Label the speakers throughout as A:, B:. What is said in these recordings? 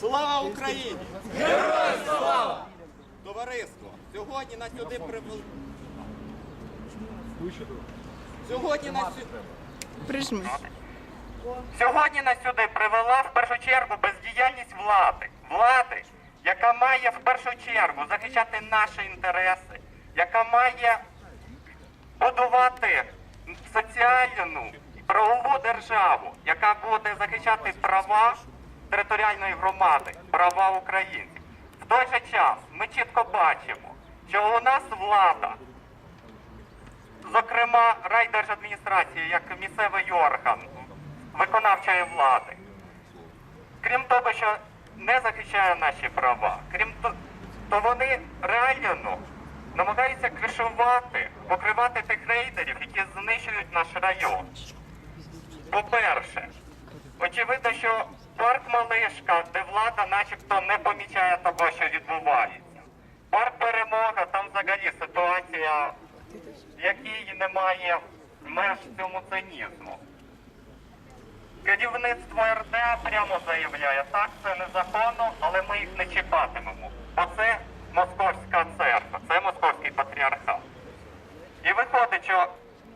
A: Слава Україні! Героям слава! Товариство, сьогодні нас сюди привели. Сьогодні нас сюди.
B: Прижми.
A: Сьогодні нас сюди привела в першу чергу бездіяльність влади. Влади, яка має в першу чергу захищати наші інтереси, яка має будувати соціальну правову державу, яка буде захищати права територіальної громади, права українців. В той же час ми чітко бачимо, що у нас влада зокрема райдержадміністрація як місцевий орган виконавчої влади. Крім того, що не захищає наші права, крім то, то вони реально намагаються кришувати, покривати тих рейдерів, які знищують наш район. По-перше, очевидно, що парк Малишка, де влада начебто не помічає того, що відбувається. Парк Перемога, там взагалі ситуація, в якій немає меж цьому цинізму. Керівництво РД прямо заявляє, так, це незаконно, але ми їх не чіпатимемо. Бо це московська церква, це московський патріархат. І виходить, що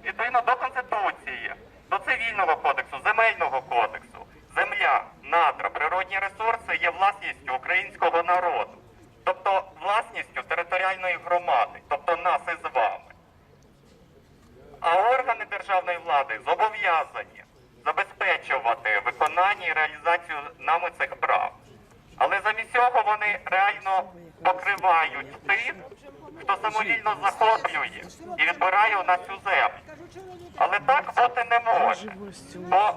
A: відповідно до Конституції, до цивільного кодексу, земельного кодексу, земля, надра, природні ресурси є власністю українського народу, тобто власністю територіальної громади, тобто нас із вами. А органи державної влади зобов'язані забезпечувати виконання і реалізацію нами цих прав. Але замість цього вони реально покривають тих, хто самовільно захоплює і відбирає у нас цю землю. Але так бути не може. Бо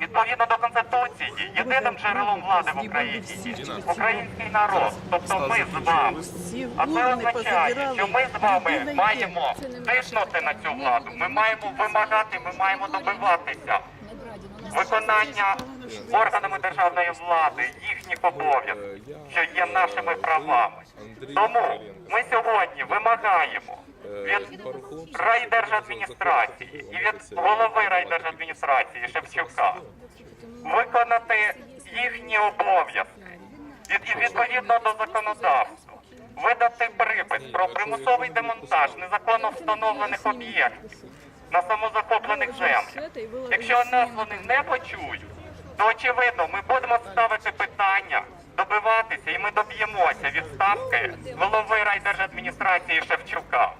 A: відповідно до Конституції, єдиним джерелом влади в Україні. Є український народ, тобто ми з вами. А це означає, що ми з вами маємо тиснути на цю владу. Ми маємо вимагати, ми маємо добиватися виконання органами державної влади їхніх обов'язків, що є нашими правами. Тому ми сьогодні вимагаємо від райдержадміністрації і від голови райдержадміністрації Шевчука виконати їхні обов'язки і відповідно до законодавства. Видати припис про примусовий демонтаж незаконно встановлених об'єктів на самозахоплених землях. Якщо нас вони не почують, то очевидно ми будемо ставити питання, добиватися, і ми доб'ємося відставки голови райдержадміністрації Шевчука.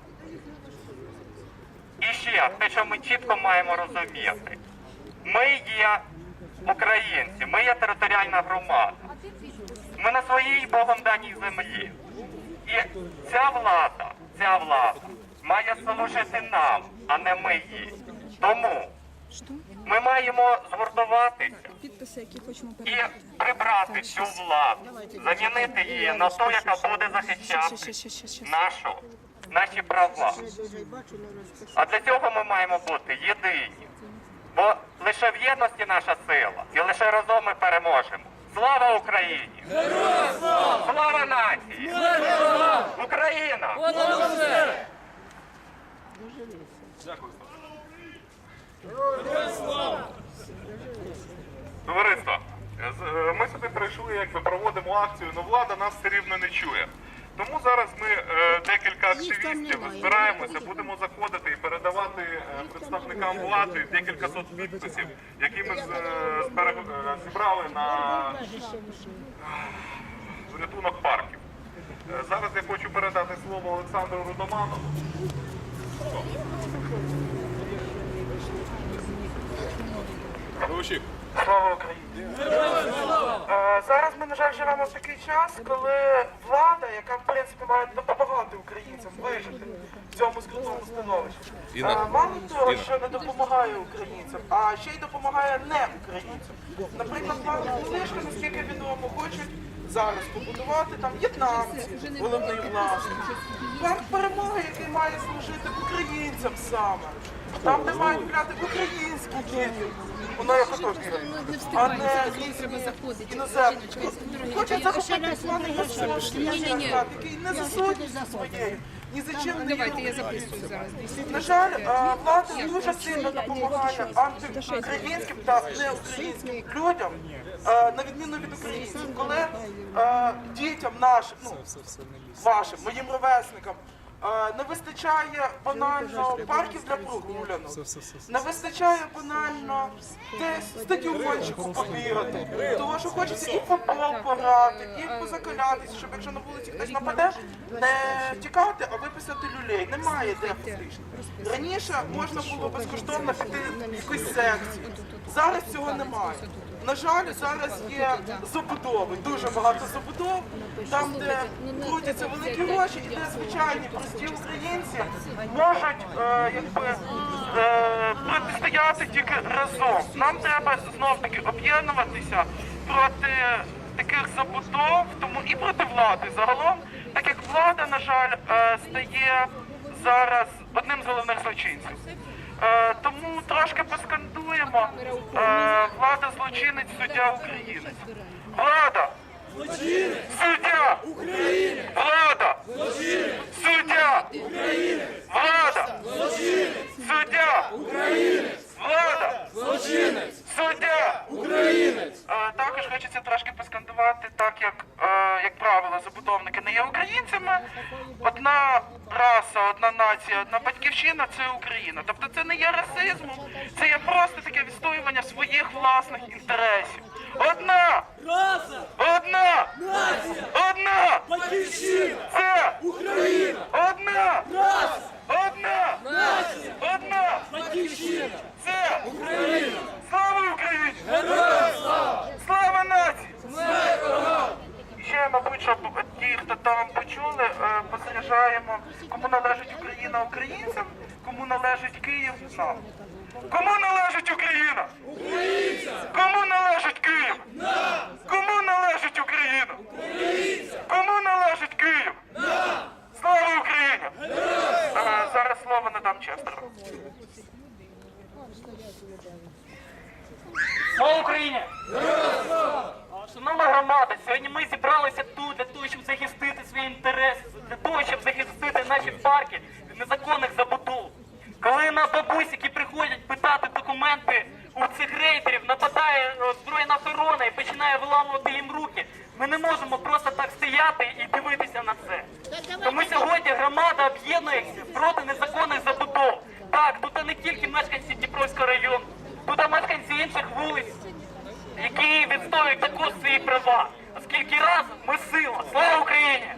A: І ще те, що ми чітко маємо розуміти, ми є українці, ми є територіальна громада. Ми на своїй Богом даній землі. І ця влада, ця влада має служити нам, а не ми їй. Тому ми маємо згуртуватися
B: Підписи, які хочемо
A: і
B: передати.
A: прибрати цю владу, замінити її на ту, яка буде захищати
B: Ще, ще, ще, ще.
A: нашу, наші права. А для цього ми маємо бути єдині. Бо лише в єдності наша сила, і лише разом ми переможемо. Слава Україні! слава! Слава нації! Україна!
C: Товариство, з- е, ми сюди прийшли, якби проводимо акцію, але влада нас все рівно не чує. Тому зараз ми е, декілька активістів збираємося, будемо заходити і передавати е, представникам влади декілька сот підписів, які ми з- зібрали на порятунок парків. Зараз я хочу передати слово Олександру Рудоманову. Слава
D: Зараз ми, на жаль, живемо в такий час, коли влада, яка в принципі має допомагати українцям вижити в цьому скрутному становищі, мало того, що не допомагає українцям, а ще й допомагає не українцям. Наприклад, пан Кулишка, наскільки відомо, хочуть зараз побудувати там в'єтнамці, головний власник. Парк перемоги, має служити українцям саме. Там, де мають гуляти українські діти. Воно як ото бігає. А не іноземні. Хочуть захопити плани який не за сутністю своєю, ні за чим не
B: Давайте я записую зараз.
D: на жаль, влада дуже сильно допомагає антиукраїнським та неукраїнським людям, на відміну від українців, коли дітям нашим, ну вашим, моїм ровесникам. Не вистачає банально парків для прогулянок, не вистачає банально десь стадіончику побігати, тому що хочеться і футбол пограти, і позакалятися, щоб якщо на вулиці хтось нападе, не тікати, а виписати люлей. Немає де фактично. Раніше можна було безкоштовно піти в якусь секцію. Зараз цього немає. На жаль, зараз є забудови, дуже багато забудов, там, де крутяться великі гроші, і де звичайні прості українці можуть е, е, протистояти тільки разом. Нам треба знов таки об'єднуватися проти таких забудов, тому і проти влади загалом, так як влада, на жаль, е, стає зараз одним з головних злочинців. Е, тому трошки поскандуємо. Е, влада злочинець, суддя України. Влада! Суддя! України! Влада! Суддя! України! Влада! Суддя! України! Влада! Суддя! Е, Також хочеться трошки поскандувати, так як, е, як правило, забудовники не є українцями. Одна раса, одна нація, одна батьківщина це Україна. Тобто це не є расизмом, це є просто таке відстоювання своїх власних інтересів. Одна! Одна! Одна! Це Україна! Одна! Одна! Одна! Це Україна! Слава Україні! Слава нації! Ще, мабуть, щоб ті, хто там почули, е, позаряджаємо, кому належить Україна українцям, кому належить Київ нам. Кому належить Україна? Українцям! Кому належить Київ? Нам! Кому належить Україна? Українцям! Кому належить Київ? Нам! Слава Україні! Зараз слово надам Честеру.
E: Слава Україні! Шановна громада, сьогодні ми зібралися тут для того, щоб захистити свої інтереси, для того, щоб захистити наші парки від незаконних забудов. Коли на бабусь, які приходять питати документи у цих рейдерів, нападає е, збройна охорона і починає виламувати їм руки, ми не можемо просто так стояти і дивитися на це. Тому сьогодні громада об'єднується проти незаконних забудов. Так, тут не тільки мешканці Дніпровського району, тут мешканці інших вулиць які відстоюють також свої права. Оскільки разом ми сила. Слава Україні!